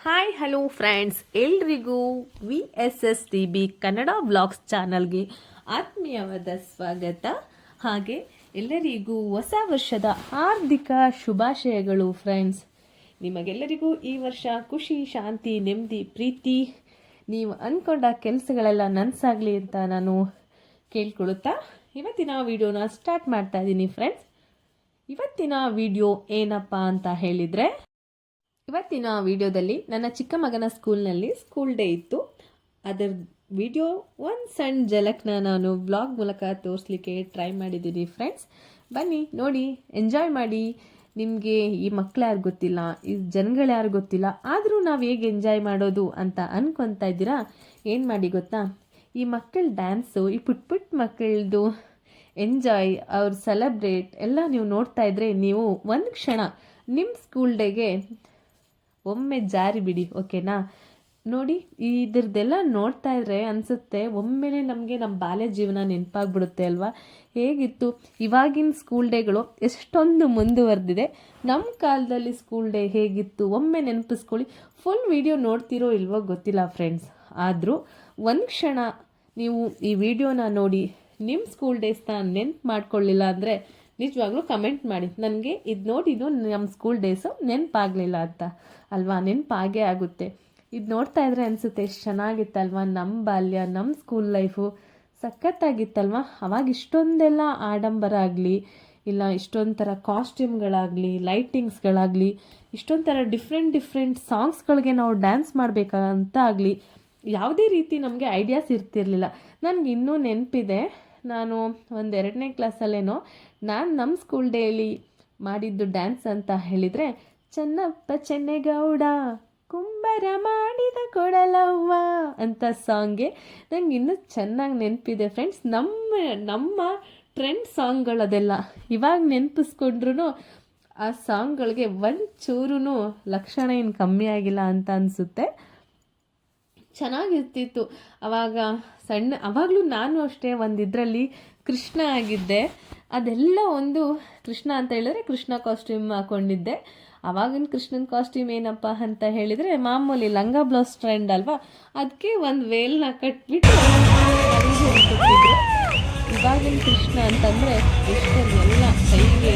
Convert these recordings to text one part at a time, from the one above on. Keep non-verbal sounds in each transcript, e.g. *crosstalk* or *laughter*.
Hi hello friends ಎಲ್ರಿಗೂ V S S T B Kannada blogs ಚಾನಲ್ಗೆ ಆತ್ಮೀಯವಾದ ಸ್ವಾಗತ. ಹಾಗೆ ಎಲ್ಲರಿಗೂ ಹೊಸ ವರ್ಷದ ಹಾರ್ದಿಕ ಶುಭಾಶಯಗಳು ಫ್ರೆಂಡ್ಸ್ ನಿಮಗೆಲ್ಲರಿಗೂ ಈ ವರ್ಷ ಖುಷಿ, ಶಾಂತಿ, ನೆಮ್ಮದಿ, ಪ್ರೀತಿ, ನೀವು ಅಂದ್ಕೊಂಡ ಕೆಲಸಗಳೆಲ್ಲ ನನಸಾಗಲಿ ಅಂತ ನಾನು ಕೇಳ್ಕೊಳುತ್ತಾ ಇವತ್ತಿನ ವಿಡಿಯೋನ ಸ್ಟಾರ್ಟ್ ಮಾಡ್ತಾ ಇದ್ದೀನಿ ಫ್ರೆಂಡ್ಸ್ ಇವತ್ತಿನ ವಿಡಿಯೋ ಏನಪ್ಪ ಅಂತ ಹೇಳಿದರೆ ಇವತ್ತಿನ ವಿಡಿಯೋದಲ್ಲಿ ನನ್ನ ಚಿಕ್ಕ ಮಗನ ಸ್ಕೂಲ್ನಲ್ಲಿ ಸ್ಕೂಲ್ ಡೇ ಇತ್ತು. ಅದರ ವಿಡಿಯೋ ಒಂದು ಸಣ್ಣ ಜಲಕ್ನ ನಾನು ಬ್ಲಾಗ್ ಮೂಲಕ ತೋರಿಸ್ಲಿಕ್ಕೆ ಟ್ರೈ ಮಾಡಿದ್ದೀನಿ ಫ್ರೆಂಡ್ಸ್. ಬನ್ನಿ, ನೋಡಿ, ಎಂಜಾಯ್ ಮಾಡಿ. ನಿಮಗೆ ಈ ಮಕ್ಳು ಯಾರು ಗೊತ್ತಿಲ್ಲ, ಈ ಜನಗಳು ಯಾರು ಗೊತ್ತಿಲ್ಲ, ಆದರೂ ನಾವು ಹೇಗೆ ಎಂಜಾಯ್ ಮಾಡೋದು ಅಂತ ಅನ್ಕೊತಾ ಇದ್ದೀರಾ? ಏನು ಮಾಡಿ ಗೊತ್ತಾ? ಈ ಮಕ್ಕಳ ಡ್ಯಾನ್ಸು ಈ ಪುಟ್ ಪುಟ್ ಮಕ್ಕಳದು ಎಂಜಾಯ್ ಅವ್ರ ಸೆಲೆಬ್ರೇಟ್ ಎಲ್ಲ ನೀವು ನೋಡ್ತಾ ಇದ್ರೆ ನೀವು ಒಂದು ಕ್ಷಣ ನಿಮ್ಮ ಸ್ಕೂಲ್ ಡೇಗೆ ಒಮ್ಮೆ ಜಾರಿ ಬಿಡಿ, ಓಕೆನಾ? ನೋಡಿ, ಇದ್ರದ್ದೆಲ್ಲ ನೋಡ್ತಾ ಇದ್ರೆ ಅನಿಸುತ್ತೆ, ಒಮ್ಮೆಲೆ ನಮಗೆ ನಮ್ಮ ಬಾಲ್ಯ ಜೀವನ ನೆನಪಾಗ್ಬಿಡುತ್ತೆ ಅಲ್ವಾ? ಹೇಗಿತ್ತು? ಇವಾಗಿನ ಸ್ಕೂಲ್ ಡೇಗಳು ಎಷ್ಟೊಂದು ಮುಂದುವರೆದಿದೆ. ನಮ್ಮ ಕಾಲದಲ್ಲಿ ಸ್ಕೂಲ್ ಡೇ ಹೇಗಿತ್ತು? ಒಮ್ಮೆ ನೆನಪಿಸ್ಕೊಳ್ಳಿ. ಫುಲ್ ವಿಡಿಯೋ ನೋಡ್ತಿರೋ ಇಲ್ವೋ ಗೊತ್ತಿಲ್ಲ ಫ್ರೆಂಡ್ಸ್ ಆದರೂ ಒಂದು ಕ್ಷಣ ನೀವು ಈ ವಿಡಿಯೋನ ನೋಡಿ ನಿಮ್ಮ ಸ್ಕೂಲ್ ಡೇಸ್ನ ನೆನ್ಪು ಮಾಡ್ಕೊಳ್ಳಿಲ್ಲ ಅಂದರೆ ನಿಜವಾಗ್ಲೂ ಕಮೆಂಟ್ ಮಾಡಿ. ನನಗೆ ಇದು ನೋಡಿ, ಇದು ನಮ್ಮ ಸ್ಕೂಲ್ ಡೇಸು ನೆನಪಾಗಲಿಲ್ಲ ಅಂತ. ಅಲ್ವಾ? ನೆನಪಾಗೇ ಆಗುತ್ತೆ. ಇದು ನೋಡ್ತಾ ಇದ್ರೆ ಅನಿಸುತ್ತೆ ಎಷ್ಟು ಚೆನ್ನಾಗಿತ್ತಲ್ವಾ ನಮ್ಮ ಬಾಲ್ಯ ನಮ್ಮ ಸ್ಕೂಲ್ ಲೈಫು ಸಖತ್ತಾಗಿತ್ತಲ್ವಾ? ಅವಾಗ ಇಷ್ಟೊಂದೆಲ್ಲ ಆಡಂಬರ ಆಗಲಿ, ಇಲ್ಲ ಇಷ್ಟೊಂದು ಥರ ಕಾಸ್ಟ್ಯೂಮ್ಗಳಾಗಲಿ ಲೈಟಿಂಗ್ಸ್ಗಳಾಗಲಿ ಇಷ್ಟೊಂದು ಥರ ಡಿಫ್ರೆಂಟ್ ಡಿಫ್ರೆಂಟ್ ಸಾಂಗ್ಸ್ಗಳಿಗೆ ನಾವು ಡ್ಯಾನ್ಸ್ ಮಾಡಬೇಕಂತ ಆಗಲಿ, ಯಾವುದೇ ರೀತಿ ನಮಗೆ ಐಡಿಯಾಸ್ ಇರ್ತಿರ್ಲಿಲ್ಲ. ನನಗೆ ಇನ್ನೂ ನೆನಪಿದೆ. ನಾನು ಒಂದು ಎರಡನೇ ಕ್ಲಾಸಲ್ಲೇನೋ ನಾನು ನಮ್ಮ ಸ್ಕೂಲ್ ಡೇಲಿ ಮಾಡಿದ್ದು ಡ್ಯಾನ್ಸ್ ಅಂತ ಹೇಳಿದರೆ, ಚೆನ್ನಪ್ಪ ಚೆನ್ನೇಗೌಡ, ಕುಂಬರ ಮಾಡಿದ ಕೊಡಲವ್ವ ಅಂತ ಸಾಂಗ್ಗೆ ನಂಗೆ ಇನ್ನೂ ಚೆನ್ನಾಗಿ ನೆನಪಿದೆ ಫ್ರೆಂಡ್ಸ್ ನಮ್ಮ ನಮ್ಮ ಟ್ರೆಂಡ್ ಸಾಂಗ್ಗಳದೆಲ್ಲ ಇವಾಗ ನೆನಪಿಸ್ಕೊಂಡ್ರು ಆ ಸಾಂಗ್ಗಳಿಗೆ ಒಂದು ಚೂರು ಲಕ್ಷಣ ಏನು ಕಮ್ಮಿ ಆಗಿಲ್ಲ ಅಂತ ಅನಿಸುತ್ತೆ. ಚೆನ್ನಾಗಿರ್ತಿತ್ತು ಅವಾಗ ಸಣ್ಣ, ಅವಾಗಲೂ ನಾನು ಅಷ್ಟೇ ಒಂದು ಇದರಲ್ಲಿ ಕೃಷ್ಣ ಆಗಿದ್ದೆ. ಅದೆಲ್ಲ ಒಂದು ಕೃಷ್ಣ ಅಂತ ಹೇಳಿದ್ರೆ ಕೃಷ್ಣ ಕಾಸ್ಟ್ಯೂಮ್ ಹಾಕೊಂಡಿದ್ದೆ. ಅವಾಗಿನ ಕೃಷ್ಣನ ಕಾಸ್ಟ್ಯೂಮ್ ಏನಪ್ಪ ಅಂತ ಹೇಳಿದರೆ ಮಾಮೂಲಿ ಲಂಗ ಬ್ಲೌಸ್ ಟ್ರೆಂಡ್ ಅಲ್ವಾ? ಅದಕ್ಕೆ ಒಂದು ವೇಲ್ನ ಕಟ್ಬಿಟ್ಟು ಇವಾಗಿನ ಕೃಷ್ಣ ಅಂತಂದರೆ ಎಷ್ಟೊಂದೆಲ್ಲ ಕೈಗೆ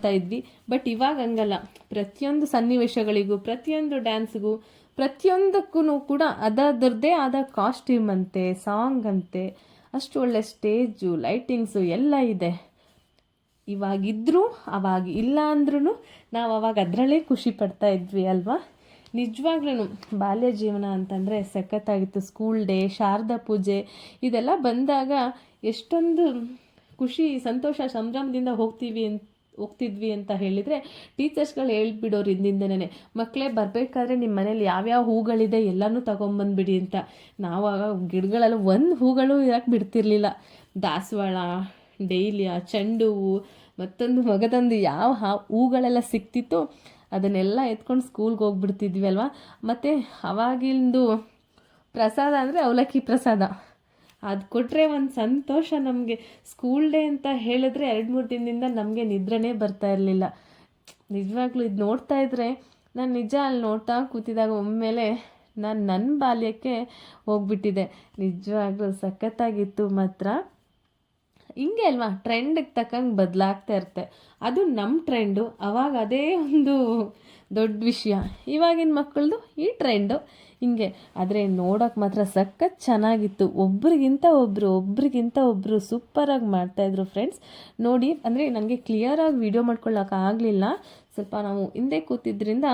ಮಾಡ್ತಾ ಇದ್ವಿ. ಬಟ್ ಇವಾಗ ಹಂಗಲ್ಲ. ಪ್ರತಿಯೊಂದು ಸನ್ನಿವೇಶಗಳಿಗೂ, ಪ್ರತಿಯೊಂದು ಡ್ಯಾನ್ಸ್ಗೂ ಪ್ರತಿಯೊಂದಕ್ಕೂ ಕೂಡ ಅದರದ್ದೇ ಆದ ಕಾಸ್ಟ್ಯೂಮ್ ಅಂತೆ ಸಾಂಗ್ ಅಂತೆ, ಅಷ್ಟು ಒಳ್ಳೆ ಸ್ಟೇಜು ಲೈಟಿಂಗ್ಸು ಎಲ್ಲ ಇದೆ. ಇವಾಗಿದ್ರೂ, ಅವಾಗ ಇಲ್ಲ ಅಂದ್ರೂ ನಾವು ಅವಾಗ ಅದರಲ್ಲೇ ಖುಷಿ ಪಡ್ತಾ ಇದ್ವಿ ಅಲ್ವಾ? ನಿಜವಾಗ್ಲೂ ಬಾಲ್ಯ ಜೀವನ ಅಂತಂದರೆ ಸಖತ್ತಾಗಿತ್ತು. ಸ್ಕೂಲ್ ಡೇ ಶಾರದಾ ಪೂಜೆ, ಇದೆಲ್ಲ ಬಂದಾಗ ಎಷ್ಟೊಂದು ಖುಷಿ, ಸಂತೋಷ, ಸಂಭ್ರಮದಿಂದ ಹೋಗ್ತೀವಿ ಅಂತ ಹೋಗ್ತಿದ್ವಿ ಅಂತ ಹೇಳಿದರೆ ಟೀಚರ್ಸ್ಗಳು ಹೇಳ್ಬಿಡೋರು ಹಿಂದಿಂದನೇ ಮಕ್ಕಳೇ ಬರಬೇಕಾದ್ರೆ ನಿಮ್ಮ ಮನೇಲಿ ಯಾವ್ಯಾವ ಹೂಗಳಿದೆ ಎಲ್ಲನೂ ತೊಗೊಂಬಂದ್ಬಿಡಿ ಅಂತ. ನಾವು ಆಗ ಗಿಡಗಳೆಲ್ಲ ಒಂದು ಹೂಗಳು ಇರೋಕ್ಕೆ ಬಿಡ್ತಿರ್ಲಿಲ್ಲ. ದಾಸವಾಳ, ಡೈಲಿಯ ಚೆಂಡು ಹೂವು ಮತ್ತೊಂದು ಮಗದೊಂದು ಯಾವ ಹೂಗಳೆಲ್ಲ ಸಿಕ್ತಿತ್ತು ಅದನ್ನೆಲ್ಲ ಎತ್ಕೊಂಡು ಸ್ಕೂಲ್ಗೆ ಹೋಗ್ಬಿಡ್ತಿದ್ವಿ ಅಲ್ವಾ? ಮತ್ತು ಅವಾಗಿಂದು ಪ್ರಸಾದ ಅಂದರೆ ಅವಲಕ್ಕಿ ಪ್ರಸಾದ. ಅದು ಕೊಟ್ಟರೆ ಒಂದು ಸಂತೋಷ ನಮಗೆ. ಸ್ಕೂಲ್ ಡೇ ಅಂತ ಹೇಳಿದ್ರೆ ಎರಡು ಮೂರು ದಿನದಿಂದ ನಮಗೆ ನಿದ್ರೆನೇ ಬರ್ತಾ ಇರಲಿಲ್ಲ. ನಿಜವಾಗ್ಲೂ ಇದು ನೋಡ್ತಾ ಇದ್ರೆ ನಾನು ನಿಜ ಅಲ್ಲಿ ನೋಡ್ತಾ ಕೂತಿದಾಗ ಒಮ್ಮೆಲೆ ನಾನು ನನ್ನ ಬಾಲ್ಯಕ್ಕೆ ಹೋಗ್ಬಿಟ್ಟಿದೆ. ನಿಜವಾಗ್ಲೂ ಸಖತ್ತಾಗಿತ್ತು ಮಾತ್ರ. ಹಿಂಗೆ ಅಲ್ವಾ? ಟ್ರೆಂಡಿಗೆ ತಕ್ಕಂಗೆ ಬದಲಾಗ್ತಾ ಇರುತ್ತೆ. ಅದು ನಮ್ಮ ಟ್ರೆಂಡು ಅವಾಗ ಅದೇ ಒಂದು ದೊಡ್ಡ ವಿಷಯ. ಇವಾಗಿನ ಮಕ್ಕಳದು ಈ ಟ್ರೆಂಡು ಹಿಂಗೆ. ಆದರೆ ನೋಡೋಕೆ ಮಾತ್ರ ಸಖತ್ ಚೆನ್ನಾಗಿತ್ತು. ಒಬ್ರಿಗಿಂತ ಒಬ್ಬರು ಒಬ್ರಿಗಿಂತ ಒಬ್ಬರು ಸೂಪರಾಗಿ ಮಾಡ್ತಾಯಿದ್ರು ಫ್ರೆಂಡ್ಸ್ ನೋಡಿ, ಅಂದರೆ ನನಗೆ ಕ್ಲಿಯರಾಗಿ ವಿಡಿಯೋ ಮಾಡ್ಕೊಳ್ಳೋಕೆ ಆಗಲಿಲ್ಲ. ಸ್ವಲ್ಪ ನಾವು ಹಿಂದೆ ಕೂತಿದ್ದರಿಂದ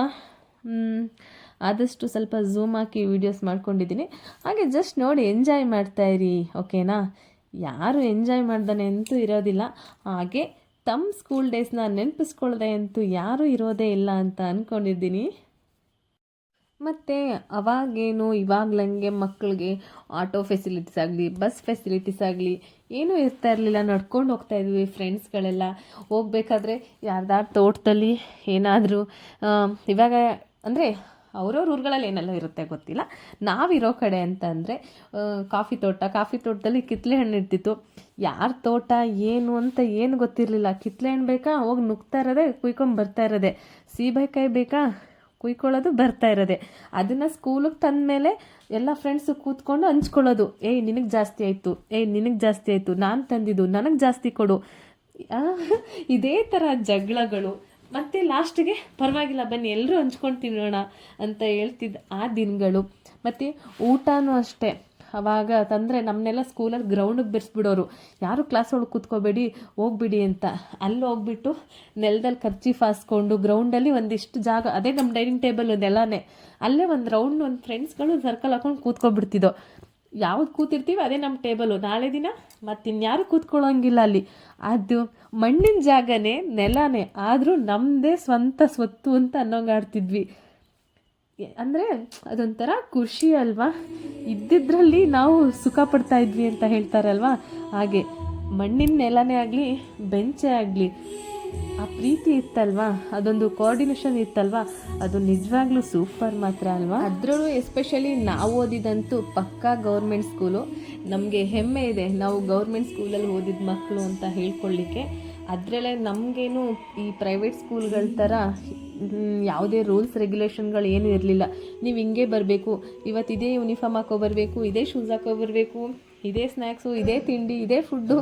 ಆದಷ್ಟು ಸ್ವಲ್ಪ ಝೂಮ್ ಹಾಕಿ ವೀಡಿಯೋಸ್ ಮಾಡ್ಕೊಂಡಿದ್ದೀನಿ ಹಾಗೆ ಜಸ್ಟ್ ನೋಡಿ ಎಂಜಾಯ್ ಮಾಡ್ತಾಯಿರಿ ಓಕೆನಾ ಯಾರು ಎಂಜಾಯ್ ಮಾಡ್ದಾನೆ ಅಂತೂ ಇರೋದಿಲ್ಲ. ಹಾಗೆ ತಮ್ಮ ಸ್ಕೂಲ್ ಡೇಸ್ನ ನೆನಪಿಸ್ಕೊಳ್ಳದೆ ಅಂತೂ ಯಾರೂ ಇರೋದೇ ಇಲ್ಲ ಅಂತ ಅಂದ್ಕೊಂಡಿದ್ದೀನಿ ಮತ್ತು ಅವಾಗೇನು ಇವಾಗ್ಲಂಗೆ ಮಕ್ಕಳಿಗೆ ಆಟೋ ಫೆಸಿಲಿಟೀಸ್ ಆಗಲಿ ಬಸ್ ಫೆಸಿಲಿಟೀಸ್ ಆಗಲಿ ಏನೂ ಇರ್ತಾ ಇರಲಿಲ್ಲ. ನಡ್ಕೊಂಡು ಹೋಗ್ತಾ ಇದ್ವಿ ಫ್ರೆಂಡ್ಸ್ಗಳೆಲ್ಲ ಹೋಗ್ಬೇಕಾದ್ರೆ ಯಾರ್ದಾರು ತೋಟದಲ್ಲಿ ಏನಾದರೂ ಇವಾಗ ಅಂದರೆ ಅವ್ರವ್ರ ಊರುಗಳಲ್ಲಿ ಏನೆಲ್ಲ ಇರುತ್ತೆ ಗೊತ್ತಿಲ್ಲ. ನಾವಿರೋ ಕಡೆ ಅಂತಂದರೆ ಕಾಫಿ ತೋಟ, ಕಾಫಿ ತೋಟದಲ್ಲಿ ಕಿತ್ಲೆ ಹಣ್ಣು ಇರ್ತಿತ್ತು. ಯಾರ ತೋಟ, ಏನು ಅಂತ ಏನು ಗೊತ್ತಿರಲಿಲ್ಲ. ಕಿತ್ಲೆ ಹಣ್ಣು ಬೇಕಾ? ಹೋಗಿ ನುಗ್ತಾ ಇರೋದೆ, ಕುಯ್ಕೊಂಡು ಬರ್ತಾ ಇರೋದೆ. ಸೀಬೆಕಾಯಿ ಬೇಕಾ? ಕುಯ್ಕೊಳ್ಳೋದು, ಬರ್ತಾ ಇರೋದೆ. ಅದನ್ನು ಸ್ಕೂಲಿಗೆ ತಂದಮೇಲೆ ಎಲ್ಲ ಫ್ರೆಂಡ್ಸು ಕೂತ್ಕೊಂಡು ಹಂಚ್ಕೊಳ್ಳೋದು. ಏಯ್, ನಿನಗೆ ಜಾಸ್ತಿ ಆಯಿತು. ಏಯ್, ನಿನಗೆ ಜಾಸ್ತಿ ಆಯಿತು. ನಾನು ತಂದಿದ್ದು, ನನಗೆ ಜಾಸ್ತಿ ಕೊಡು. ಇದೇ ಥರ ಜಗಳಗಳು. ಮತ್ತೆ ಲಾಸ್ಟಿಗೆ ಪರವಾಗಿಲ್ಲ, ಬನ್ನಿ ಎಲ್ಲರೂ ಹಂಚ್ಕೊಂಡು ತಿನ್ನೋಣ ಅಂತ ಹೇಳ್ತಿದ್ದ ಆ ದಿನಗಳು. ಮತ್ತು ಊಟನೂ ಅಷ್ಟೇ. ಅವಾಗ ತಂದರೆ ನಮ್ಮನ್ನೆಲ್ಲ ಸ್ಕೂಲಲ್ಲಿ ಗ್ರೌಂಡಿಗೆ ಬೆರೆಸ್ಬಿಡೋರು. ಯಾರು ಕ್ಲಾಸ್ ಒಳಗೆ ಕೂತ್ಕೋಬೇಡಿ, ಹೋಗ್ಬಿಡಿ ಅಂತ. ಅಲ್ಲಿ ಹೋಗ್ಬಿಟ್ಟು ನೆಲದಲ್ಲಿ ಕರ್ಚೀಫ್ ಹಾಸ್ಕೊಂಡು ಗ್ರೌಂಡಲ್ಲಿ ಒಂದಿಷ್ಟು ಜಾಗ, ಅದೇ ನಮ್ಮ ಡೈನಿಂಗ್ ಟೇಬಲ್ ನೆಲನೇ ಅಲ್ಲೇ ಒಂದು ರೌಂಡ್ ಒಂದು ಫ್ರೆಂಡ್ಸ್ಗಳು ಸರ್ಕಲ್ ಹಾಕೊಂಡು ಕೂತ್ಕೊಬಿಡ್ತಿದ್ದೋ. ಯಾವ್ದು ಕೂತಿರ್ತೀವಿ, ಅದೇ ನಮ್ಮ ಟೇಬಲು. ನಾಳೆ ದಿನ ಮತ್ತಿನ್ಯಾರು ಕೂತ್ಕೊಳ್ಳೋಂಗಿಲ್ಲ ಅಲ್ಲಿ. ಅದು ಮಣ್ಣಿನ ಜಾಗನೇ, ನೆಲನೇ. ಆದರೂ ನಮ್ಮದೇ ಸ್ವಂತ ಸ್ವತ್ತು ಅಂತ ಅನ್ನೋಂಗೆ ಆಡ್ತಿದ್ವಿ. ಅಂದರೆ ಅದೊಂಥರ ಖುಷಿ ಅಲ್ವಾ? ಇದ್ದಿದ್ರಲ್ಲಿ ನಾವು ಸುಖ ಪಡ್ತಾ ಇದ್ವಿ ಅಂತ ಹೇಳ್ತಾರಲ್ವಾ? ಹಾಗೆ ಮಣ್ಣಿನ ನೆಲನೇ ಆಗಲಿ, ಬೆಂಚೇ ಆಗಲಿ ಆ ಪ್ರೀತಿ ಇತ್ತಲ್ವಾ? ಅದೊಂದು ಕೋಆರ್ಡಿನೇಷನ್ ಇತ್ತಲ್ವಾ? ಅದು ನಿಜವಾಗ್ಲೂ ಸೂಪರ್ ಮಾತ್ರ ಅಲ್ವಾ? ಅದರಲ್ಲೂ ಎಸ್ಪೆಷಲಿ ನಾವು ಓದಿದಂತೂ ಪಕ್ಕಾ ಗೌರ್ಮೆಂಟ್ ಸ್ಕೂಲು ನಮಗೆ ಹೆಮ್ಮೆ ಇದೆ ನಾವು ಗೌರ್ಮೆಂಟ್ ಸ್ಕೂಲಲ್ಲಿ ಓದಿದ ಮಕ್ಕಳು ಅಂತ ಹೇಳ್ಕೊಳ್ಳಿಕ್ಕೆ ಅದರಲ್ಲೇ ನಮಗೇನು ಈ ಪ್ರೈವೇಟ್ ಸ್ಕೂಲ್ಗಳ ಥರ ಯಾವುದೇ ರೂಲ್ಸ್ ರೆಗ್ಯುಲೇಷನ್ಗಳು ಏನೂ ಇರಲಿಲ್ಲ. ನೀವು ಹಿಂಗೆ ಬರಬೇಕು ಇವತ್ತು ಇದೇ ಯೂನಿಫಾರ್ಮ್ ಹಾಕೋ ಬರಬೇಕು ಇದೇ ಶೂಸ್ ಹಾಕೋ ಬರಬೇಕು ಇದೇ ಸ್ನ್ಯಾಕ್ಸು ಇದೇ ತಿಂಡಿ, ಇದೇ ಫುಡ್ಡು,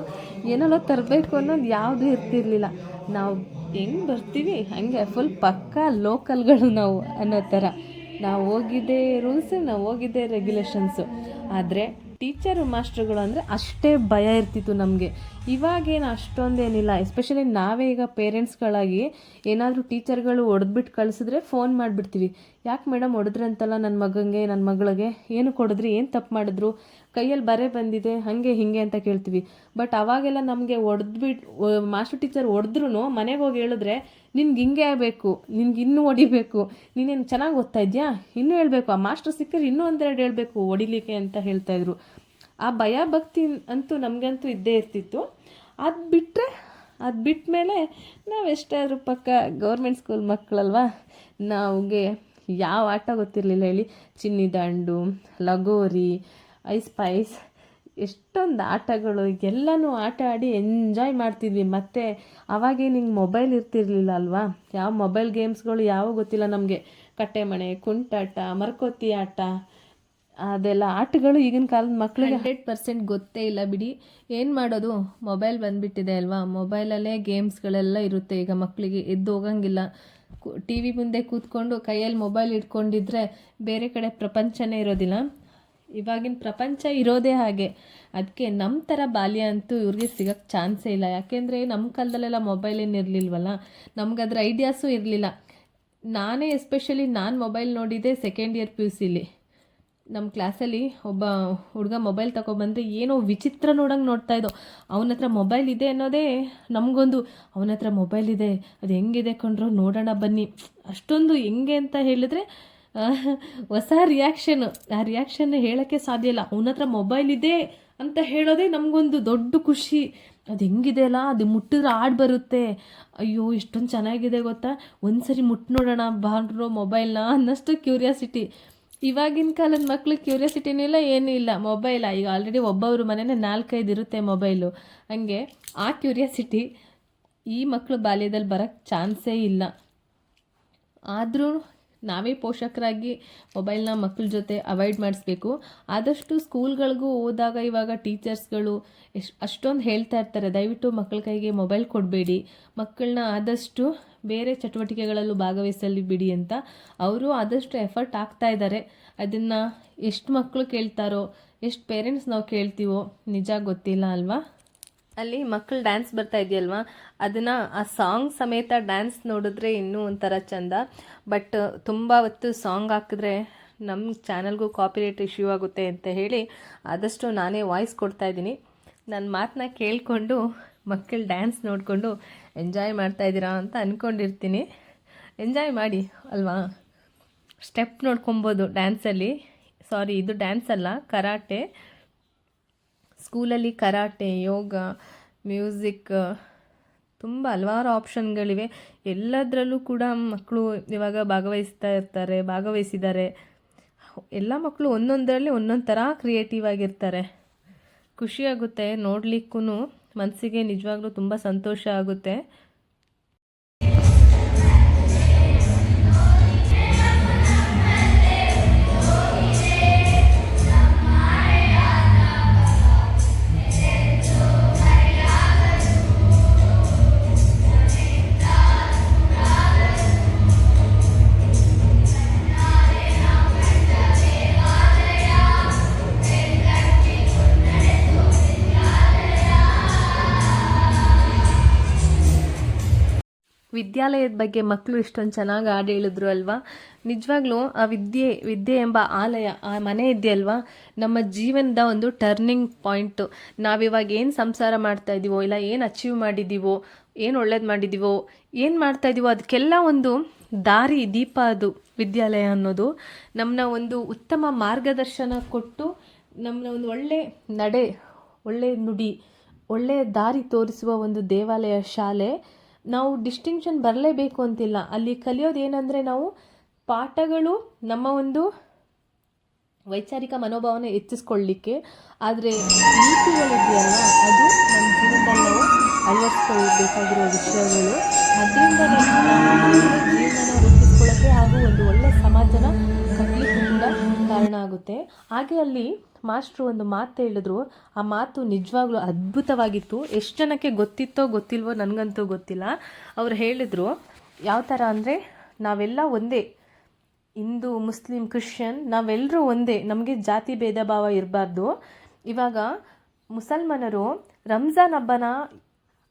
ಏನೆಲ್ಲ ತರಬೇಕು ಅನ್ನೋದು ಯಾವುದೂ ಇರ್ತಿರ್ಲಿಲ್ಲ. ನಾವು ಹೆಂಗೆ ಬರ್ತೀವಿ? ಹಾಗೆ ಫುಲ್ ಪಕ್ಕಾ ಲೋಕಲ್ಗಳು ನಾವು ಅನ್ನೋ ಥರ. ನಾವು ಹೋಗಿದ್ದೇ ರೂಲ್ಸು ನಾವು ಹೋಗಿದ್ದೇ ರೆಗ್ಯುಲೇಷನ್ಸು ಆದರೆ ಟೀಚರು ಮಾಸ್ಟ್ರುಗಳು ಅಂದರೆ ಅಷ್ಟೇ ಭಯ ಇರ್ತಿತ್ತು ನಮಗೆ. ಇವಾಗೇನು ಅಷ್ಟೊಂದೇನಿಲ್ಲ ಎಸ್ಪೆಷಲಿ ನಾವೇ ಈಗ ಪೇರೆಂಟ್ಸ್ಗಳಾಗಿ ಏನಾದರೂ ಟೀಚರ್ಗಳು ಹೊಡೆದ್ಬಿಟ್ಟು ಕಳಿಸಿದ್ರೆ ಫೋನ್ ಮಾಡಿಬಿಡ್ತೀವಿ. ಯಾಕೆ ಮೇಡಮ್ ಹೊಡೆದ್ರಂತಲ್ಲ ನನ್ನ ಮಗಂಗೆ ನನ್ನ ಮಗಳಿಗೆ? ಏನು ಕೊಡಿದ್ರಿ? ಏನು ತಪ್ಪು ಮಾಡಿದ್ರು? ಕೈಯಲ್ಲಿ ಬರೆ ಬಂದಿದೆ, ಹಾಗೆ ಹಿಂಗೆ ಅಂತ ಕೇಳ್ತೀವಿ. ಬಟ್ ಅವಾಗೆಲ್ಲ ನಮಗೆ ಹೊಡೆದ್ಬಿಟ್ಟು ಮಾಸ್ಟರ್ ಟೀಚರ್ ಹೊಡೆದ್ರು ಮನೆಗೆ ಹೋಗಿ ಹೇಳಿದ್ರೆ, ನಿನ್ಗೆ ಹಿಂಗೆ ಬೇಕು, ನಿನ್ಗೆ ಇನ್ನೂ ಹೊಡಿಬೇಕು ನೀನೇನು ಚೆನ್ನಾಗಿ ಓದ್ತಾ ಇದೆಯಾ? ಇನ್ನೂ ಹೇಳಬೇಕು, ಆ ಮಾಸ್ಟರ್ ಸಿಕ್ಕರೆ ಇನ್ನೂ ಒಂದೆರಡು ಹೇಳಬೇಕು ಹೊಡಿಲಿಕ್ಕೆ ಅಂತ ಹೇಳ್ತಾಯಿದ್ರು ಆ ಭಯ ಭಕ್ತಿ ಅಂತೂ ನಮಗಂತೂ ಇದ್ದೇ ಇರ್ತಿತ್ತು. ಅದು ಬಿಟ್ಟರೆ ಅದು ಬಿಟ್ಟ ಮೇಲೆ ನಾವು ಎಷ್ಟಾದರೂ ಪಕ್ಕ ಗೌರ್ಮೆಂಟ್ ಸ್ಕೂಲ್ ಮಕ್ಕಳಲ್ವಾ ನಮಗೆ ಯಾವ ಆಟ ಗೊತ್ತಿರಲಿಲ್ಲ ಹೇಳಿ. ಚಿನ್ನಿ ದಾಂಡು ಲಗೋರಿ ಐಸ್ ಪೈಸ್ ಎಷ್ಟೊಂದು ಆಟಗಳು, ಎಲ್ಲನೂ ಆಟ ಆಡಿ ಎಂಜಾಯ್ ಮಾಡ್ತಿದ್ವಿ. ಮತ್ತು ಅವಾಗೇನು ಹಿಂಗೆ ಮೊಬೈಲ್ ಇರ್ತಿರ್ಲಿಲ್ಲ ಅಲ್ವಾ? ಯಾವ ಮೊಬೈಲ್ ಗೇಮ್ಸ್ಗಳು ಯಾವ ಗೊತ್ತಿಲ್ಲ ನಮಗೆ. ಕಟ್ಟೆ ಮಣೆ, ಕುಂಟಾಟ, ಮರಕೋತಿ ಆಟ, ಅದೆಲ್ಲ ಆಟಗಳು ಈಗಿನ ಕಾಲದ ಮಕ್ಕಳಿಗೆ ಹಂಡ್ರೆಡ್ ಪರ್ಸೆಂಟ್ ಗೊತ್ತೇ ಇಲ್ಲ ಬಿಡಿ. ಏನು ಮಾಡೋದು? ಮೊಬೈಲ್ ಬಂದುಬಿಟ್ಟಿದೆ ಅಲ್ವಾ? ಮೊಬೈಲಲ್ಲೇ ಗೇಮ್ಸ್ಗಳೆಲ್ಲ ಇರುತ್ತೆ. ಈಗ ಮಕ್ಕಳಿಗೆ ಎದ್ದು ಹೋಗಂಗಿಲ್ಲ. ಟಿ ವಿ ಮುಂದೆ ಕೂತ್ಕೊಂಡು ಕೈಯಲ್ಲಿ ಮೊಬೈಲ್ ಇಟ್ಕೊಂಡಿದ್ರೆ ಬೇರೆ ಕಡೆ ಪ್ರಪಂಚನೇ ಇರೋದಿಲ್ಲ. ಇವಾಗಿನ ಪ್ರಪಂಚ ಇರೋದೇ ಹಾಗೆ. ಅದಕ್ಕೆ ನಮ್ಮ ಥರ ಬಾಲ್ಯ ಅಂತೂ ಇವ್ರಿಗೆ ಸಿಗೋಕ್ಕೆ ಚಾನ್ಸೇ ಇಲ್ಲ. ಯಾಕೆಂದರೆ ನಮ್ಮ ಕಾಲದಲ್ಲೆಲ್ಲ ಮೊಬೈಲ್ ಏನು ಇರಲಿಲ್ವಲ್ಲ? ನಮ್ಗೆ ಅದ್ರ ಐಡಿಯಾಸು ಇರಲಿಲ್ಲ. ನಾನೇ ಎಸ್ಪೆಷಲಿ ನಾನು ಮೊಬೈಲ್ ನೋಡಿದ್ದೆ ಸೆಕೆಂಡ್ ಇಯರ್ ಪಿ ಯು ಸಿಲಿ ನಮ್ಮ ಕ್ಲಾಸಲ್ಲಿ ಒಬ್ಬ ಹುಡುಗ ಮೊಬೈಲ್ ತಗೊಬಂದರೆ ಏನೋ ವಿಚಿತ್ರ ನೋಡಂಗೆ ನೋಡ್ತಾ ಇದ್ದೋ. ಅವನ ಹತ್ರ ಮೊಬೈಲ್ ಇದೆ ಅನ್ನೋದೇ ನಮಗೊಂದು, ಅವನ ಹತ್ರ ಮೊಬೈಲ್ ಇದೆ. ಅದು ಹೆಂಗಿದೆ ಕೊಂಡ್ರು ನೋಡೋಣ ಬನ್ನಿ. ಅಷ್ಟೊಂದು ಹೆಂಗೆ ಅಂತ ಹೇಳಿದ್ರೆ *laughs* ಹೊಸ ರಿಯಾಕ್ಷನ್ ಆ ರಿಯಾಕ್ಷನ್ ಹೇಳೋಕ್ಕೆ ಸಾಧ್ಯ ಇಲ್ಲ. ಅವನ ಹತ್ರ ಮೊಬೈಲ್ ಇದೆ ಅಂತ ಹೇಳೋದೇ ನಮಗೊಂದು ದೊಡ್ಡ ಖುಷಿ. ಅದು ಹೆಂಗಿದೆ ಅಲ್ಲ? ಅದು ಮುಟ್ಟಿದ್ರೆ ಆಡ್ ಬರುತ್ತೆ. ಅಯ್ಯೋ ಇಷ್ಟೊಂದು ಚೆನ್ನಾಗಿದೆ ಗೊತ್ತಾ? ಒಂದ್ಸರಿ ಮುಟ್ಟು ನೋಡೋಣ ಬಾರೋ ಮೊಬೈಲ್ನ ಅನ್ನಷ್ಟು ಕ್ಯೂರಿಯಾಸಿಟಿ ಇವಾಗಿನ ಕಾಲದ ಮಕ್ಳಿಗೆ ಕ್ಯೂರಿಯಾಸಿಟಿನೂ ಇಲ್ಲ ಏನೂ ಇಲ್ಲ. ಮೊಬೈಲ ಈಗ ಆಲ್ರೆಡಿ ಒಬ್ಬೊಬ್ಬರು ಮನೆಯೇ ನಾಲ್ಕೈದು ಇರುತ್ತೆ ಮೊಬೈಲು ಹಂಗೆ ಆ ಕ್ಯೂರಿಯಾಸಿಟಿ ಈ ಮಕ್ಕಳು ಬಾಲ್ಯದಲ್ಲಿ ಬರೋಕ್ಕೆ ಚಾನ್ಸೇ ಇಲ್ಲ. ಆದರೂ ನಾವೇ ಪೋಷಕರಾಗಿ ಮೊಬೈಲ್ನ ಮಕ್ಕಳ ಜೊತೆ ಅವಾಯ್ಡ್ ಮಾಡಿಸ್ಬೇಕು. ಆದಷ್ಟು ಸ್ಕೂಲ್ಗಳಿಗೂ ಹೋದಾಗ ಇವಾಗ ಟೀಚರ್ಸ್ಗಳು ಎಷ್ಟು ಅಷ್ಟೊಂದು ಹೇಳ್ತಾ ಇರ್ತಾರೆ. ದಯವಿಟ್ಟು ಮಕ್ಕಳ ಕೈಗೆ ಮೊಬೈಲ್ ಕೊಡಬೇಡಿ. ಮಕ್ಕಳನ್ನ ಆದಷ್ಟು ಬೇರೆ ಚಟುವಟಿಕೆಗಳಲ್ಲೂ ಭಾಗವಹಿಸಲಿ ಬಿಡಿ ಅಂತ ಅವರು ಆದಷ್ಟು ಎಫರ್ಟ್ ಆಗ್ತಾ ಇದ್ದಾರೆ. ಅದನ್ನು ಎಷ್ಟು ಮಕ್ಕಳು ಕೇಳ್ತಾರೋ, ಎಷ್ಟು ಪೇರೆಂಟ್ಸ್ ನಾವು ಕೇಳ್ತೀವೋ ನಿಜ ಗೊತ್ತಿಲ್ಲ ಅಲ್ವಾ? ಅಲ್ಲಿ ಮಕ್ಕಳು ಡ್ಯಾನ್ಸ್ ಬರ್ತಾ ಇದೆಯಲ್ವಾ? ಅದನ್ನು ಆ ಸಾಂಗ್ ಸಮೇತ ಡ್ಯಾನ್ಸ್ ನೋಡಿದ್ರೆ ಇನ್ನೂ ಒಂಥರ ಚಂದ. ಬಟ್ ತುಂಬ ಹೊತ್ತು ಸಾಂಗ್ ಹಾಕಿದ್ರೆ ನಮ್ಮ ಚಾನಲ್ಗೂ ಕಾಪಿರೈಟ್ ಇಶ್ಯೂ ಆಗುತ್ತೆ ಅಂತ ಹೇಳಿ ಆದಷ್ಟು ನಾನೇ ವಾಯ್ಸ್ ಕೊಡ್ತಾ ಇದ್ದೀನಿ. ನನ್ನ ಮಾತನ್ನ ಕೇಳಿಕೊಂಡು ಮಕ್ಕಳು ಡ್ಯಾನ್ಸ್ ನೋಡಿಕೊಂಡು ಎಂಜಾಯ್ ಮಾಡ್ತಾ ಇದ್ದೀರಾ ಅಂತ ಅಂದ್ಕೊಂಡಿರ್ತೀನಿ ಎಂಜಾಯ್ ಮಾಡಿ, ಅಲ್ವಾ? ಸ್ಟೆಪ್ ನೋಡ್ಕೊಬೋದು ಡ್ಯಾನ್ಸಲ್ಲಿ ಸಾರಿ ಇದು ಡ್ಯಾನ್ಸ್ ಅಲ್ಲ, ಕರಾಟೆ. ಸ್ಕೂಲಲ್ಲಿ ಕರಾಟೆ, ಯೋಗ, ಮ್ಯೂಸಿಕ್, ತುಂಬ ಹಲವಾರು ಆಪ್ಷನ್ಗಳಿವೆ. ಎಲ್ಲದರಲ್ಲೂ ಕೂಡ ಮಕ್ಕಳು ಇವಾಗ ಭಾಗವಹಿಸ್ತಾ ಇರ್ತಾರೆ ಭಾಗವಹಿಸಿದ್ದಾರೆ ಎಲ್ಲ ಮಕ್ಕಳು ಒಂದೊಂದರಲ್ಲಿ ಒಂದೊಂದು ಥರ ಕ್ರಿಯೇಟಿವ್ ಆಗಿರ್ತಾರೆ. ಖುಷಿಯಾಗುತ್ತೆ ನೋಡಲಿಕ್ಕೂ ಮನಸ್ಸಿಗೆ ನಿಜವಾಗ್ಲೂ ತುಂಬ ಸಂತೋಷ ಆಗುತ್ತೆ. ವಿದ್ಯಾಲಯದ ಬಗ್ಗೆ ಮಕ್ಕಳು ಇಷ್ಟೊಂದು ಚೆನ್ನಾಗಿ ಹಾಡು ಹೇಳಿದ್ರು ಅಲ್ವಾ? ನಿಜವಾಗ್ಲೂ ಆ ವಿದ್ಯೆ ವಿದ್ಯೆ ಎಂಬ ಆಲಯ ಆ ಮನೆ ಇದೆಯಲ್ವಾ? ನಮ್ಮ ಜೀವನದ ಒಂದು ಟರ್ನಿಂಗ್ ಪಾಯಿಂಟು ನಾವಿವಾಗ ಏನು ಸಂಸಾರ ಮಾಡ್ತಾ ಇದ್ದೀವೋ ಇಲ್ಲ ಏನು ಅಚೀವ್ ಮಾಡಿದ್ದೀವೋ ಏನು ಒಳ್ಳೇದು ಮಾಡಿದ್ದೀವೋ ಏನು ಮಾಡ್ತಾ ಇದ್ದೀವೋ ಅದಕ್ಕೆಲ್ಲ ಒಂದು ದಾರಿ, ದೀಪ ಅದು ವಿದ್ಯಾಲಯ ಅನ್ನೋದು. ನಮ್ಮನ್ನ ಒಂದು ಉತ್ತಮ ಮಾರ್ಗದರ್ಶನ ಕೊಟ್ಟು ನಮ್ಮನ್ನ ಒಂದು ಒಳ್ಳೆ ನಡೆ, ಒಳ್ಳೆ ನುಡಿ ಒಳ್ಳೆಯ ದಾರಿ ತೋರಿಸುವ ಒಂದು ದೇವಾಲಯ ಶಾಲೆ. ನಾವು ಡಿಸ್ಟಿಂಕ್ಷನ್ ಬರಲೇಬೇಕು ಅಂತಿಲ್ಲ. ಅಲ್ಲಿ ಕಲಿಯೋದು ಏನಂದರೆ ನಾವು ಪಾಠಗಳು ನಮ್ಮ ಒಂದು ವೈಚಾರಿಕ ಮನೋಭಾವನೆ ಹೆಚ್ಚಿಸ್ಕೊಳ್ಳಿಕ್ಕೆ, ಆದರೆ ನೀತಿಗಳಿದೆಯಲ್ಲ, ಅದು ನಮ್ಮ ಜೀವನದಲ್ಲಿ ನಾವು ಅಳವಡಿಸ್ಕೊಳ್ಬೇಕಾಗಿರೋ ವಿಷಯಗಳು. ಅದರಿಂದ ಜೀವನ ರೂಪಿಸ್ಕೊಳ್ಳೋಕ್ಕೆ ಹಾಗೂ ಒಂದು ಒಳ್ಳೆಯ ಸಮಾಜನ ಕಾರಣ ಆಗುತ್ತೆ. ಹಾಗೆ ಅಲ್ಲಿ ಮಾಸ್ಟ್ರು ಒಂದು ಮಾತು ಹೇಳಿದ್ರು, ಆ ಮಾತು ನಿಜವಾಗ್ಲೂ ಅದ್ಭುತವಾಗಿತ್ತು. ಎಷ್ಟು ಜನಕ್ಕೆ ಗೊತ್ತಿತ್ತೋ ಗೊತ್ತಿಲ್ವೋ ನನಗಂತೂ ಗೊತ್ತಿಲ್ಲ. ಅವ್ರು ಹೇಳಿದರು, ಯಾವ ಥರ ಅಂದರೆ, ನಾವೆಲ್ಲ ಒಂದೇ. ಹಿಂದೂ, ಮುಸ್ಲಿಂ, ಕ್ರಿಶ್ಚಿಯನ್ ನಾವೆಲ್ಲರೂ ಒಂದೇ. ನಮಗೆ ಜಾತಿ ಭೇದ ಭಾವ ಇರಬಾರ್ದು. ಇವಾಗ ಮುಸಲ್ಮಾನರು ರಂಜಾನ್ ಹಬ್ಬನ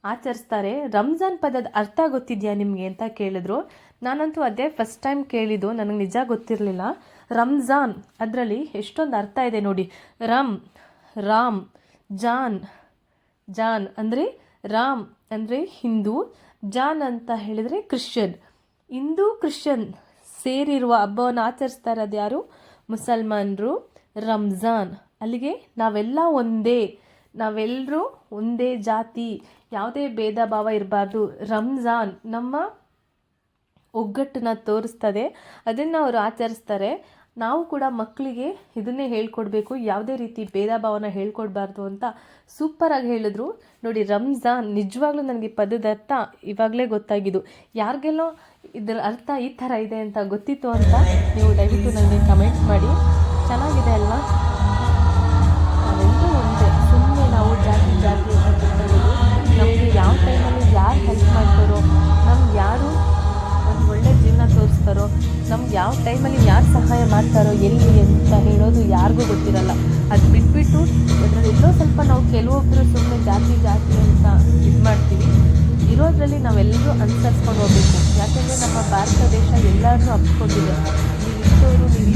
ಆಚರಿಸ್ತಾರೆ. ರಂಜಾನ್ ಪದದ ಅರ್ಥ ಗೊತ್ತಿದೆಯಾ ನಿಮಗೆ? ಅಂತ ಕೇಳಿದ್ರು. ನಾನಂತೂ ಅದೇ ಫಸ್ಟ್ ಟೈಮ್ ಕೇಳಿದ್ದು. ನನಗೆ ನಿಜ ಗೊತ್ತಿರಲಿಲ್ಲ. ರಂಜಾನ್. ಅದರಲ್ಲಿ ಎಷ್ಟೊಂದು ಅರ್ಥ ಇದೆ ನೋಡಿ. ರಮ್ ರಾಮ್, ಜಾನ್ ಜಾನ್ ಅಂದರೆ ರಾಮ್ ಅಂದರೆ ಹಿಂದೂ, ಜಾನ್ ಅಂತ ಹೇಳಿದರೆ ಕ್ರಿಶ್ಚಿಯನ್. ಹಿಂದೂ, ಕ್ರಿಶ್ಚಿಯನ್ ಸೇರಿರುವ ಹಬ್ಬವನ್ನು ಆಚರಿಸ್ತಾ ಇರೋದು ಯಾರು? ಮುಸಲ್ಮಾನರು. ರಂಜಾನ್. ಅಲ್ಲಿಗೆ ನಾವೆಲ್ಲ ಒಂದೇ ನಾವೆಲ್ಲರೂ ಒಂದೇ ಜಾತಿ, ಯಾವುದೇ ಭೇದ ಭಾವ ಇರಬಾರ್ದು. ರಂಜಾನ್ ನಮ್ಮ ಒಗ್ಗಟ್ಟನ್ನ ತೋರಿಸ್ತದೆ. ಅದನ್ನು ಅವರು ಆಚರಿಸ್ತಾರೆ. ನಾವು ಕೂಡ ಮಕ್ಕಳಿಗೆ ಇದನ್ನೇ ಹೇಳ್ಕೊಡ್ಬೇಕು, ಯಾವುದೇ ರೀತಿ ಭೇದ ಭಾವನ ಹೇಳ್ಕೊಡ್ಬಾರ್ದು ಅಂತ ಸೂಪರಾಗಿ ಹೇಳಿದ್ರು. ನೋಡಿ, ರಂಜಾನ್ ನಿಜವಾಗ್ಲೂ ನನಗೆ ಪದದ ಅರ್ಥ ಇವಾಗಲೇ ಗೊತ್ತಾಗಿದ್ದು. ಯಾರಿಗೆಲ್ಲ ಇದರ ಅರ್ಥ ಈ ಥರ ಇದೆ ಅಂತ ಗೊತ್ತಿತ್ತು ಅಂತ ನೀವು ದಯವಿಟ್ಟು ನನಗೆ ಕಮೆಂಟ್ ಮಾಡಿ. ಚೆನ್ನಾಗಿದೆ ಅಲ್ವಾ? ನಾವೆಲ್ಲರೂ ಒಂದೇ ಸುಮ್ಮನೆ ನಾವು ಜಾತಿ ಜಾತಿ ನಮಗೆ ಯಾವ ಟೈಮಲ್ಲಿ ಯಾರು ಹೆಲ್ಪ್ ಮಾಡ್ತಾರೋ, ನಮ್ಗೆ ಯಾರು ಒಂದು ಒಳ್ಳೆ ಜೀವನ ತೋರಿಸ್ತಾರೋ, ನಮ್ಗೆ ಯಾವ ಟೈಮಲ್ಲಿ ಸಹಾಯ ಮಾಡ್ತಾರೋ ಎಲ್ಲಿ ಅಂತ ಹೇಳೋದು ಯಾರಿಗೂ ಗೊತ್ತಿರಲ್ಲ. ಅದು ಬಿಟ್ಬಿಟ್ಟು ಅದರಲ್ಲಿ ಎಲ್ಲೋ ಸ್ವಲ್ಪ ನಾವು ಕೆಲವೊಬ್ಬರು ಸುಮ್ಮನೆ ಜಾತಿ ಜಾತಿ ಅಂತ ಇದು ಮಾಡ್ತೀವಿ. ಇರೋದ್ರಲ್ಲಿ ನಾವೆಲ್ಲರೂ ಅನುಸರಿಸ್ಕೊಂಡು ಹೋಗ್ಬೇಕು. ಯಾಕೆಂದರೆ ನಮ್ಮ ಭಾರತ ದೇಶ ಎಲ್ಲರನ್ನೂ ಹಬ್ಕೊಂಡಿದೆ ನೀವು ಇಷ್ಟವರು ನೀವು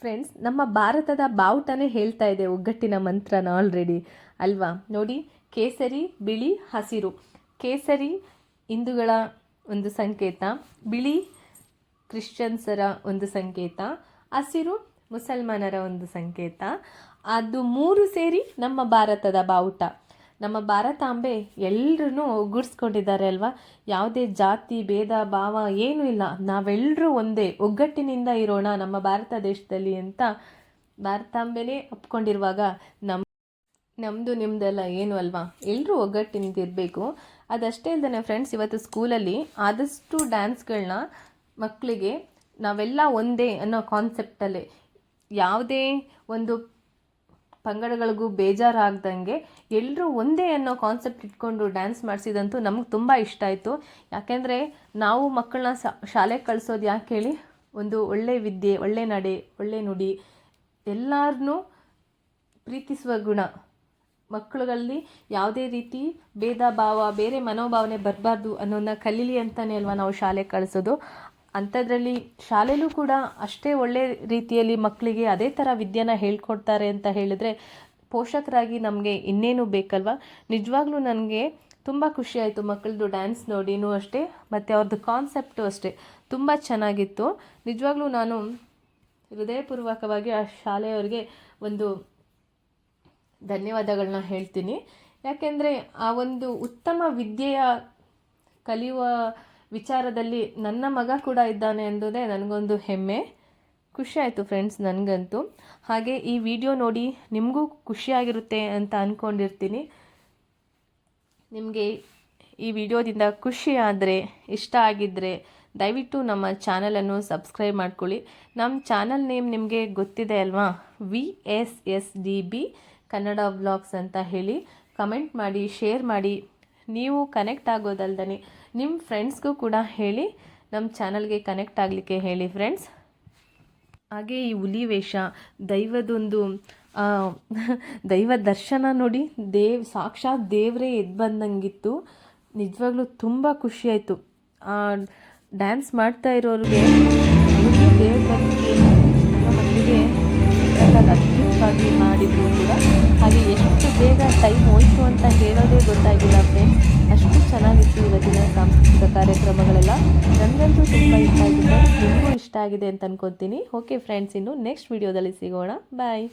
ಫ್ರೆಂಡ್ಸ್ ನಮ್ಮ ಭಾರತದ ಬಾವುಟನೇ ಹೇಳ್ತಾ ಇದೆ ಒಗ್ಗಟ್ಟಿನ ಮಂತ್ರನ ಆಲ್ರೆಡಿ ಅಲ್ವಾ? ನೋಡಿ, ಕೇಸರಿ, ಬಿಳಿ, ಹಸಿರು. ಕೇಸರಿ, ಹಿಂದೂಗಳ ಒಂದು ಸಂಕೇತ. ಬಿಳಿ, ಕ್ರಿಶ್ಚಿಯನ್ಸರ ಒಂದು ಸಂಕೇತ. ಹಸಿರು, ಮುಸಲ್ಮಾನರ ಒಂದು ಸಂಕೇತ. ಅದು ಮೂರು ಸೇರಿ ನಮ್ಮ ಭಾರತದ ಬಾವುಟ. ನಮ್ಮ ಭಾರತಾಂಬೆ ಎಲ್ಲರೂ ಒಗ್ಗೂಡಿಸ್ಕೊಂಡಿದ್ದಾರೆ ಅಲ್ವಾ? ಯಾವುದೇ ಜಾತಿ, ಭೇದ, ಭಾವ ಏನೂ ಇಲ್ಲ. ನಾವೆಲ್ಲರೂ ಒಂದೇ, ಒಗ್ಗಟ್ಟಿನಿಂದ ಇರೋಣ ನಮ್ಮ ಭಾರತ ದೇಶದಲ್ಲಿ ಅಂತ ಭಾರತಾಂಬೆನೇ ಒಪ್ಕೊಂಡಿರುವಾಗ ನಮ್ಮ ನಮ್ಮದು ನಿಮ್ಮದೆಲ್ಲ ಏನು ಅಲ್ವಾ? ಎಲ್ಲರೂ ಒಗ್ಗಟ್ಟಿನಿಂದ ಇರಬೇಕು. ಅದಷ್ಟೇ ಅಲ್ಲದೆ ಫ್ರೆಂಡ್ಸ್ ಇವತ್ತು ಸ್ಕೂಲಲ್ಲಿ ಆದಷ್ಟು ಡ್ಯಾನ್ಸ್ಗಳನ್ನ ಮಕ್ಕಳಿಗೆ ನಾವೆಲ್ಲ ಒಂದೇ ಅನ್ನೋ ಕಾನ್ಸೆಪ್ಟಲ್ಲೇ ಯಾವುದೇ ಒಂದು ಪಂಗಡಗಳಿಗೂ ಬೇಜಾರಾಗ್ದಂಗೆ ಎಲ್ಲರೂ ಒಂದೇ ಅನ್ನೋ ಕಾನ್ಸೆಪ್ಟ್ ಇಟ್ಕೊಂಡು ಡ್ಯಾನ್ಸ್ ಮಾಡಿಸಿದಂತೂ ನಮಗೆ ತುಂಬ ಇಷ್ಟ ಆಯಿತು. ಯಾಕೆಂದರೆ ನಾವು ಮಕ್ಕಳನ್ನ ಶಾಲೆಗೆ ಕಳಿಸೋದು ಯಾಕೆ ಹೇಳಿ? ಒಂದು ಒಳ್ಳೆ ವಿದ್ಯೆ, ಒಳ್ಳೆ ನಡೆ, ಒಳ್ಳೆ ನುಡಿ ಎಲ್ಲರನ್ನೂ ಪ್ರೀತಿಸುವ ಗುಣ. ಮಕ್ಕಳುಗಳಲ್ಲಿ ಯಾವುದೇ ರೀತಿ ಭೇದ ಭಾವ, ಬೇರೆ ಮನೋಭಾವನೆ ಬರಬಾರ್ದು ಅನ್ನೋದನ್ನ ಕಲೀಲಿ ಅಂತಲೇ ಅಲ್ವಾ ನಾವು ಶಾಲೆಗೆ ಕಳಿಸೋದು. ಅಂಥದ್ರಲ್ಲಿ ಶಾಲೆಯಲ್ಲೂ ಕೂಡ ಅಷ್ಟೇ ಒಳ್ಳೆ ರೀತಿಯಲ್ಲಿ ಮಕ್ಕಳಿಗೆ ಅದೇ ಥರ ವಿದ್ಯೆನ ಹೇಳ್ಕೊಡ್ತಾರೆ ಅಂತ ಹೇಳಿದ್ರೆ ಪೋಷಕರಾಗಿ ನಮಗೆ ಇನ್ನೇನು ಬೇಕಲ್ವ? ನಿಜವಾಗ್ಲೂ ನನಗೆ ತುಂಬ ಖುಷಿಯಾಯಿತು ಮಕ್ಕಳದು ಡ್ಯಾನ್ಸ್ ನೋಡಿನೂ ಅಷ್ಟೇ, ಮತ್ತು ಅವ್ರದ್ದು ಕಾನ್ಸೆಪ್ಟು ಅಷ್ಟೇ. ತುಂಬ ಚೆನ್ನಾಗಿತ್ತು. ನಿಜವಾಗ್ಲೂ ನಾನು ಹೃದಯಪೂರ್ವಕವಾಗಿ ಆ ಶಾಲೆಯವರಿಗೆ ಒಂದು ಧನ್ಯವಾದಗಳನ್ನ ಹೇಳ್ತೀನಿ. ಯಾಕೆಂದರೆ ಆ ಒಂದು ಉತ್ತಮ ವಿದ್ಯೆಯ ಕಲಿಯುವ ವಿಚಾರದಲ್ಲಿ ನನ್ನ ಮಗ ಕೂಡ ಇದ್ದಾನೆ ಎಂಬುದೇ ನನಗೊಂದು ಹೆಮ್ಮೆ. ಖುಷಿ ಆಯಿತು ಫ್ರೆಂಡ್ಸ್ ನನಗಂತೂ. ಹಾಗೆ ಈ ವಿಡಿಯೋ ನೋಡಿ ನಿಮಗೂ ಖುಷಿಯಾಗಿರುತ್ತೆ ಅಂತ ಅಂದ್ಕೊಂಡಿರ್ತೀನಿ ನಿಮಗೆ ಈ ವಿಡಿಯೋದಿಂದ ಖುಷಿ ಆದರೆ, ಇಷ್ಟ ಆಗಿದ್ದರೆ ದಯವಿಟ್ಟು ನಮ್ಮ ಚಾನಲನ್ನು ಸಬ್ಸ್ಕ್ರೈಬ್ ಮಾಡ್ಕೊಳ್ಳಿ. ನಮ್ಮ ಚಾನಲ್ ನೇಮ್ ನಿಮಗೆ ಗೊತ್ತಿದೆ ಅಲ್ವಾ? V S S D B Kannada vlogs ಅಂತ ಹೇಳಿ. ಕಮೆಂಟ್ ಮಾಡಿ ಶೇರ್ ಮಾಡಿ. ನೀವು ಕನೆಕ್ಟ್ ಆಗೋದಲ್ದೇ ನಿಮ್ಮ ಫ್ರೆಂಡ್ಸ್ಗೂ ಕೂಡ ಹೇಳಿ ನಮ್ಮ ಚಾನಲ್ಗೆ ಕನೆಕ್ಟ್ ಆಗಲಿಕ್ಕೆ ಹೇಳಿ ಫ್ರೆಂಡ್ಸ್ ಹಾಗೆ ಈ ಹುಲಿ ವೇಷ, ದೈವದೊಂದು ದೈವ ದರ್ಶನ ನೋಡಿ ದೇವ್, ಸಾಕ್ಷಾತ್ ದೇವರೇ ಎದ್ದು ಬಂದಂಗಿತ್ತು. ನಿಜವಾಗ್ಲೂ ತುಂಬ ಖುಷಿಯಾಯಿತು ಡ್ಯಾನ್ಸ್ ಮಾಡ್ತಾ ಇರೋರಿಗೆ ದೇವ್ರ ಬಗ್ಗೆ ಮಕ್ಕಳಿಗೆ ಅದ್ಭುತವಾಗಿ ಮಾಡಿದ್ರು ಕೂಡ. ಹಾಗೆ ಎಷ್ಟು ಬೇಗ ಟೈಮ್ ಹೋಯಿತು ಅಂತ ಹೇಳೋದೇ ಗೊತ್ತಾಗಿಲ್ಲ ಫ್ರೆಂಡ್ಸ್ ಅಷ್ಟು ಚೆನ್ನಾಗಿತ್ತು ಇವತ್ತಿನ ಸಾಂಸ್ಕೃತಿಕ ಕಾರ್ಯಕ್ರಮಗಳೆಲ್ಲ. ನನಗಂತೂ ತುಂಬ ಇಷ್ಟ ಆಗಿದೆ. ನಿಮಗೂ ಇಷ್ಟ ಆಗಿದೆ ಅಂತ ಅನ್ಕೋತೀನಿ. ಓಕೆ ಫ್ರೆಂಡ್ಸ್ ಇನ್ನು ನೆಕ್ಸ್ಟ್ ವೀಡಿಯೋದಲ್ಲಿ ಸಿಗೋಣ. ಬಾಯ್